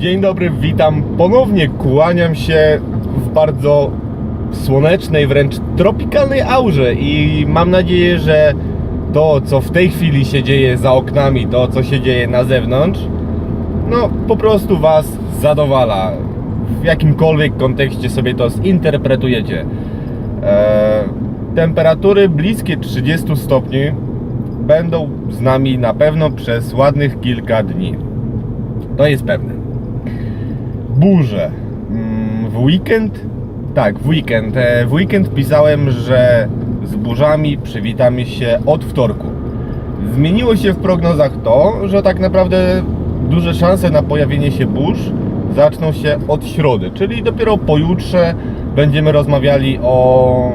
Dzień dobry, witam ponownie. Kłaniam się w bardzo słonecznej, wręcz tropikalnej aurze i mam nadzieję, że to, co w tej chwili się dzieje za oknami, to, co się dzieje na zewnątrz, no po prostu Was zadowala. W jakimkolwiek kontekście sobie to zinterpretujecie. Eee, temperatury bliskie 30 stopni będą z nami na pewno przez ładnych kilka dni. To jest pewne. Burze. Mm, W weekend? Tak, w weekend. E, W weekend pisałem, że z burzami przywitamy się od wtorku. Zmieniło się w prognozach to, że tak naprawdę duże szanse na pojawienie się burz zaczną się od środy, czyli dopiero pojutrze będziemy rozmawiali o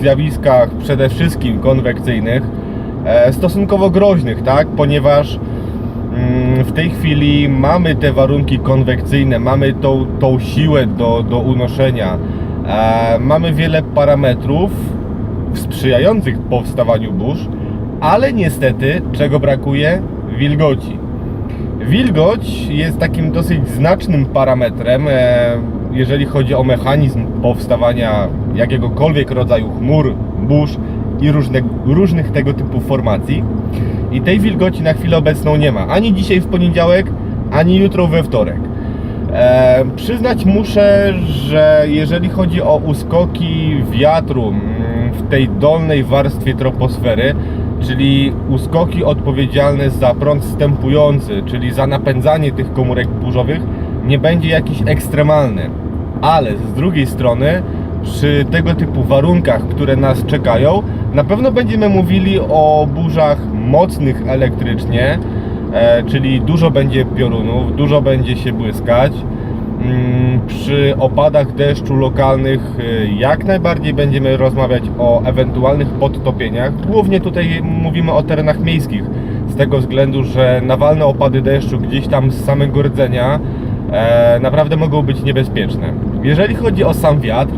zjawiskach przede wszystkim konwekcyjnych, e, stosunkowo groźnych, tak, ponieważ w tej chwili mamy te warunki konwekcyjne, mamy tą, tą siłę do, do unoszenia, e, mamy wiele parametrów sprzyjających powstawaniu burz, ale niestety czego brakuje? Wilgoci. Wilgoć jest takim dosyć znacznym parametrem, e, jeżeli chodzi o mechanizm powstawania jakiegokolwiek rodzaju chmur, burz i różne, różnych tego typu formacji. I tej wilgoci na chwilę obecną nie ma. Ani dzisiaj w poniedziałek, ani jutro we wtorek. E, przyznać muszę, że jeżeli chodzi o uskoki wiatru mm, w tej dolnej warstwie troposfery, czyli uskoki odpowiedzialne za prąd wstępujący, czyli za napędzanie tych komórek burzowych, nie będzie jakiś ekstremalny. Ale z drugiej strony, przy tego typu warunkach, które nas czekają, na pewno będziemy mówili o burzach mocnych elektrycznie, e, czyli dużo będzie piorunów, dużo będzie się błyskać. Mm, Przy opadach deszczu lokalnych e, jak najbardziej będziemy rozmawiać o ewentualnych podtopieniach. Głównie tutaj mówimy o terenach miejskich, z tego względu, że nawalne opady deszczu gdzieś tam z samego rdzenia e, naprawdę mogą być niebezpieczne. Jeżeli chodzi o sam wiatr,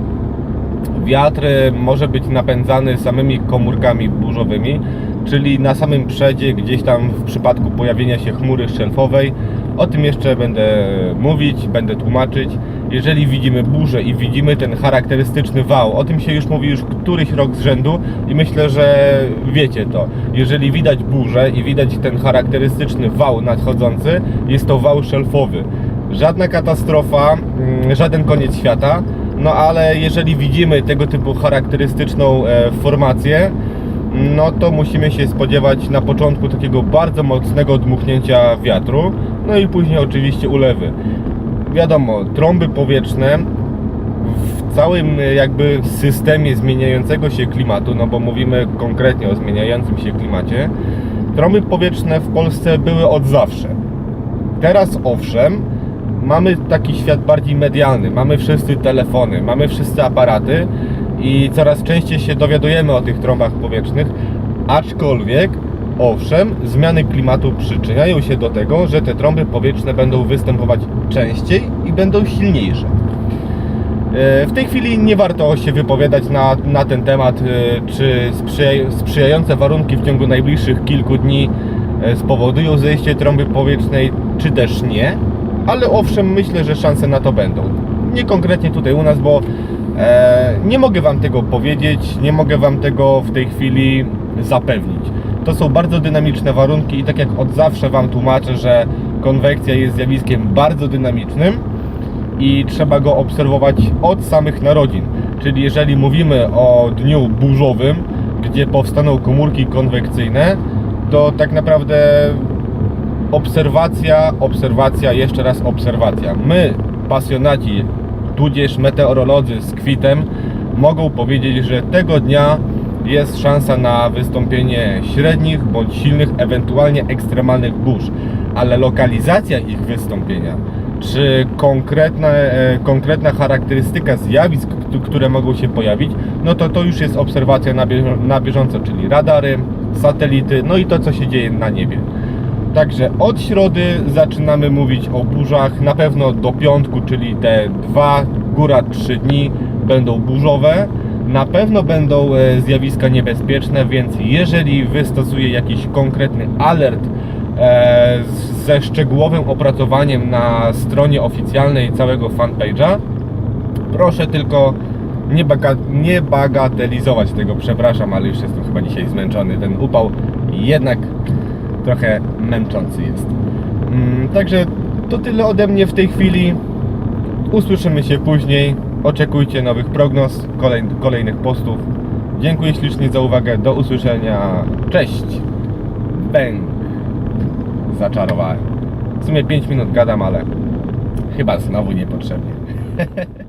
wiatr e, może być napędzany samymi komórkami burzowymi, czyli na samym przedzie, gdzieś tam w przypadku pojawienia się chmury szelfowej. O tym jeszcze będę mówić, będę tłumaczyć. Jeżeli widzimy burzę i widzimy ten charakterystyczny wał, o tym się już mówi już któryś rok z rzędu i myślę, że wiecie to. Jeżeli widać burzę i widać ten charakterystyczny wał nadchodzący, jest to wał szelfowy. Żadna katastrofa, mm, żaden koniec świata, no ale jeżeli widzimy tego typu charakterystyczną e, formację, no to musimy się spodziewać na początku takiego bardzo mocnego dmuchnięcia wiatru, no i później oczywiście ulewy. Wiadomo, trąby powietrzne w całym e, jakby systemie zmieniającego się klimatu, no bo mówimy konkretnie o zmieniającym się klimacie, trąby powietrzne w Polsce były od zawsze. Teraz owszem, mamy taki świat bardziej medialny, mamy wszyscy telefony, mamy wszyscy aparaty i coraz częściej się dowiadujemy o tych trąbach powietrznych, aczkolwiek owszem, zmiany klimatu przyczyniają się do tego, że te trąby powietrzne będą występować częściej i będą silniejsze. E, W tej chwili nie warto się wypowiadać na, na ten temat, e, czy sprzyja, sprzyjające warunki w ciągu najbliższych kilku dni e, spowodują zejście trąby powietrznej, czy też nie. Ale owszem, myślę, że szanse na to będą. Nie konkretnie tutaj u nas, bo e, nie mogę Wam tego powiedzieć, nie mogę Wam tego w tej chwili zapewnić. To są bardzo dynamiczne warunki i tak jak od zawsze Wam tłumaczę, że konwekcja jest zjawiskiem bardzo dynamicznym i trzeba go obserwować od samych narodzin. Czyli jeżeli mówimy o dniu burzowym, gdzie powstaną komórki konwekcyjne, to tak naprawdę obserwacja, obserwacja, jeszcze raz obserwacja. My, pasjonaci, tudzież meteorolodzy z kwitem, mogą powiedzieć, że tego dnia jest szansa na wystąpienie średnich bądź silnych, ewentualnie ekstremalnych burz, ale lokalizacja ich wystąpienia, czy konkretna, e, konkretna charakterystyka zjawisk, które mogą się pojawić, no to to już jest obserwacja na bieżąco, czyli radary, satelity, no i to, co się dzieje na niebie. Także od środy zaczynamy mówić o burzach. Na pewno do piątku, czyli te dwa, góra trzy dni będą burzowe. Na pewno będą e, zjawiska niebezpieczne, więc jeżeli wystosuje jakiś konkretny alert e, ze szczegółowym opracowaniem na stronie oficjalnej całego fanpage'a. Proszę tylko nie, baga, nie bagatelizować tego, przepraszam, ale już jestem chyba dzisiaj zmęczony. Ten upał jednak trochę męczący jest. Mm, Także to tyle ode mnie w tej chwili. Usłyszymy się później. Oczekujcie nowych prognoz, kolej, kolejnych postów. Dziękuję ślicznie za uwagę. Do usłyszenia. Cześć. Bęk. Zaczarowałem. W sumie 5 minut gadam, ale chyba znowu niepotrzebnie.